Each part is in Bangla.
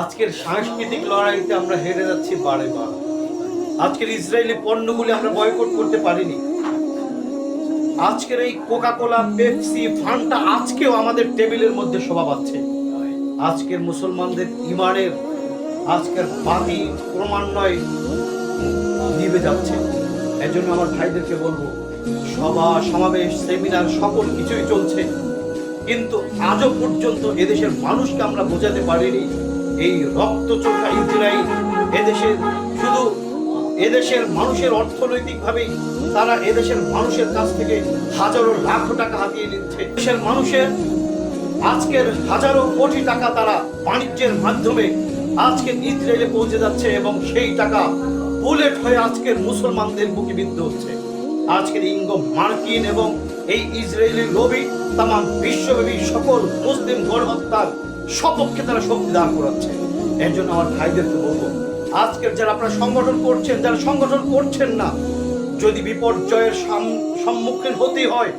আজকের সাংস্কৃতিক লড়াইতে আমরা হেরে যাচ্ছি বারে বার। আজকের ইসরায়েলি পণ্যগুলি আমরা বয়কট করতে পারিনি। আজকের এই কোকা কোলা পেপসি, ফান্টা আজকেও আমাদের টেবিলের মধ্যে শোভা পাচ্ছে। আজকের মুসলমানদের ইমানের আজকের বাতি ক্রমান্বয়ে নিভে যাচ্ছে। এজন্য আমার ভাইদেরকে বলব, সভা, সমাবেশ, সেমিনার, সকল কিছুই চলছে। কিন্তু আজও পর্যন্ত এদেশের মানুষকে আমরা বোঝাতে পারিনি এই রক্ত চোখা ইসরায়েল এদেশের শুধু এদেশের মানুষের অর্থনৈতিকভাবেই তারা এদেশের মানুষের কাছ থেকে হাজারো লাখ টাকা হাতিয়ে নিচ্ছে। দেশের মানুষের আজকের হাজারো কোটি টাকা তারা বাণিজ্যের মাধ্যমে আজকে ইসরায়েলে পৌঁছে যাচ্ছে এবং সেই টাকা বুলেট হয়ে আজকের মুসলমানদের বুকে বিদ্ধ হচ্ছে। আজকের ইঙ্গ মার্কিন এবং এই ইসরায়েলি লবি তাম বিশ্বব্যাপী সকল মুসলিম গণহত্যার সপক্ষে তারা শক্তি দান করাচ্ছে। এর জন্য আমার ভাইদেরকে বলব, আজকের যারা আপনারা সংগঠন করছেন, যারা সংগঠন করছেন না, যদি বিপর্যয়ের সম্মুখীন হতে হয়,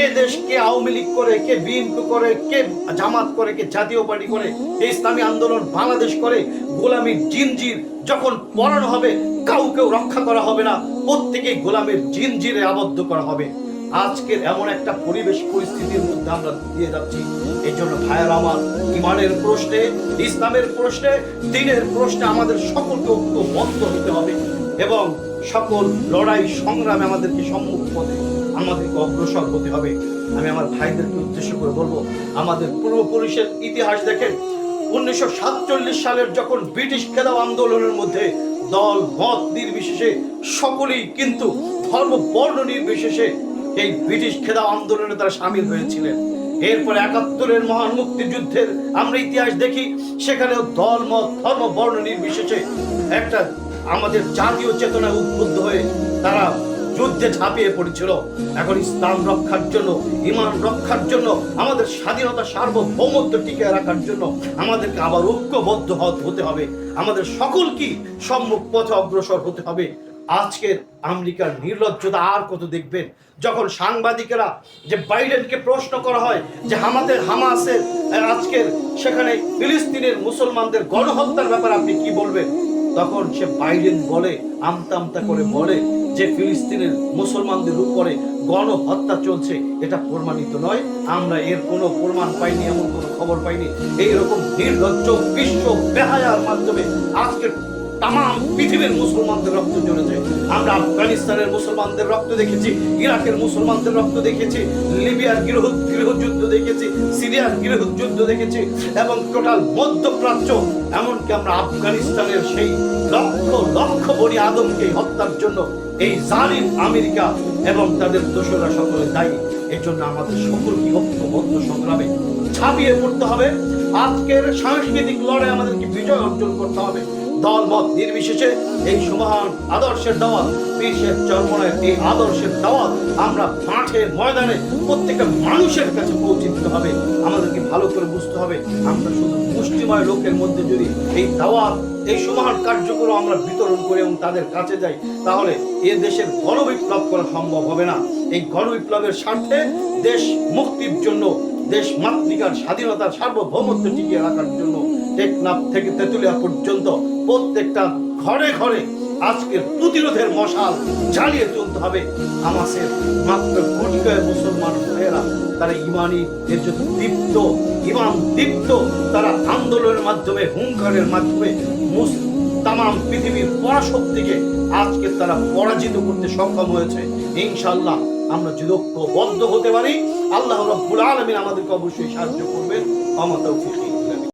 এ দেশ কে আওয়ামী লীগ করে, কে বিএনপি করে, কে জামাত করে, কে জাতীয় পার্টি করে ইসলামী আন্দোলন বাংলাদেশ করে গোলামীর জিনজির যখন পড়ানো হবে, কাউকেও রক্ষা করা হবে না, প্রত্যেকেই গোলামের জিনজিরে আবদ্ধ করা হবে। আজকের এমন একটা পরিবেশ পরিস্থিতির মধ্যে আমরা দিয়ে যাচ্ছি। এই জন্য ভাইয়ার আমার ইমানের প্রশ্নে, ইসলামের প্রশ্নে, দিনের প্রশ্নে আমাদের সকলকে ঐক্যবদ্ধ হতে হবে এবং সকল লড়াই সংগ্রামে আমাদেরকে সম্মুখ পথে, আমাদেরকে অগ্রসর হতে হবে। আমি আমার ভাইদেরকে উদ্দেশ্য করে বলব, আমাদের পূর্বপুরুষের ইতিহাস দেখেন, উনিশশো সাতচল্লিশ সালের যখন ব্রিটিশ খেদাও আন্দোলনের মধ্যে দল, মত নির্বিশেষে, সকলেই কিন্তু ধর্ম বর্ণ নির্বিশেষে এই ব্রিটিশ খেদাও আন্দোলনে তারা সামিল হয়েছিলেন। এরপর একাত্তরের মহান মুক্তিযুদ্ধের আমরা ইতিহাস দেখি, সেখানেও দল, মত, ধর্ম, বর্ণ নির্বিশেষে একটা আমাদের জাতীয় চেতনায় উদ্বুদ্ধ হয়ে তারা যুদ্ধে ঝাঁপিয়ে পড়েছিল। এখন ইসলাম রক্ষার জন্য, ইমান রক্ষার জন্য, আমাদের স্বাধীনতা সার্বভৌমত্ব টিকে রাখার জন্য আমাদেরকে আবার ঐক্যবদ্ধ হতে হবে। আমাদের সকল কি সম্মুখ পথে অগ্রসর হতে হবে। আজকের আমেরিকার নির্লজ্জতা আর কত দেখবেন? যখন সাংবাদিকেরা যে বাইডেনকে প্রশ্ন করা হয় যে আমাদের হামাসের আজকের সেখানে ফিলিস্তিনের মুসলমানদের গণহত্যার ব্যাপারে আপনি কি বলবেন? তখন সে বাইডেন বলে আমতা আমতা করে বলে যে ফিলিস্তিনের মুসলমানদের উপরে গণহত্যা চলছে। এটা প্রমাণিত নয়। আমরা এর কোনো প্রমাণ পাইনি, এমন কোনো খবর পাইনি। এইরকম নির্লজ্জ, বিশ্ব বেহায়ার মাধ্যমে আজকের তাম পৃথিবীর মুসলমানদের রক্ত ঝরেছে আমরা আফগানিস্তানের মুসলমানদের রক্ত দেখেছি, ইরাকের মুসলমানদের রক্ত দেখেছি, লিবিয়ার গৃহ, গৃহযুদ্ধ দেখেছি, সিরিয়ার গৃহযুদ্ধ দেখেছি এবং টোটাল মধ্যপ্রাচ্য। এমনকি আমরা আফগানিস্তানের সেই লক্ষ লক্ষ বড়ি আদমকে হত্যার জন্য এই জালিম আমেরিকা এবং তাদের দোষরা সকলে দায়ী। এর জন্য আমাদের সকলকে ঐক্যবদ্ধ সংগ্রামে ছাপিয়ে পড়তে হবে। আজকের সাংস্কৃতিক লড়াই আমাদেরকে বিজয় অর্জন করতে হবে। দল মত নির্বিশেষে এই সুমহান আদর্শের দাওয়াত পীরের চরমনের এই আদর্শের দাওয়াত আমরা মাঠে, ময়দানে প্রত্যেকটা মানুষের কাছে পৌঁছে দিতে হবে। আমাদেরকে ভালো করে বুঝতে হবে। আমরা শুধু মুষ্টিময় লোকের মধ্যে যদি এই দাওয়াত, এই সুমহান কার্যক্রম আমরা বিতরণ করি এবং তাদের কাছে যাই, তাহলে এ দেশের গণবিপ্লব করা সম্ভব হবে না। এই গণবিপ্লবের স্বার্থে দেশ মুক্তির জন্য দেশ মাতৃকার স্বাধীনতার সার্বভৌমত্ব টিকিয়ে রাখার জন্য টেকনাফ থেকে তেতুলিয়া পর্যন্ত প্রত্যেকটা ঘরে ঘরে আজকের প্রতিরোধের মশাল জ্বালিয়ে তুলতে হবে আমাদের মাত্র কোটি কয়েক মুসলমান ভাইয়েরা। তারা ইমানি এর জন্য দীপ্ত ইমান দীপ্ত। তারা আন্দোলনের মাধ্যমে, হুঙ্কারের মাধ্যমে তাম পৃথিবীর পরাশক্তিকে আজকে তারা পরাজিত করতে সক্ষম হয়েছে। ইনশাল্লাহ আমরা যদি ঐক্যবদ্ধ হতে পারি। আল্লাহ রব্বুল আলমিন আমাদেরকে অবশ্যই সাহায্য করবেন। আমার তৌফিক।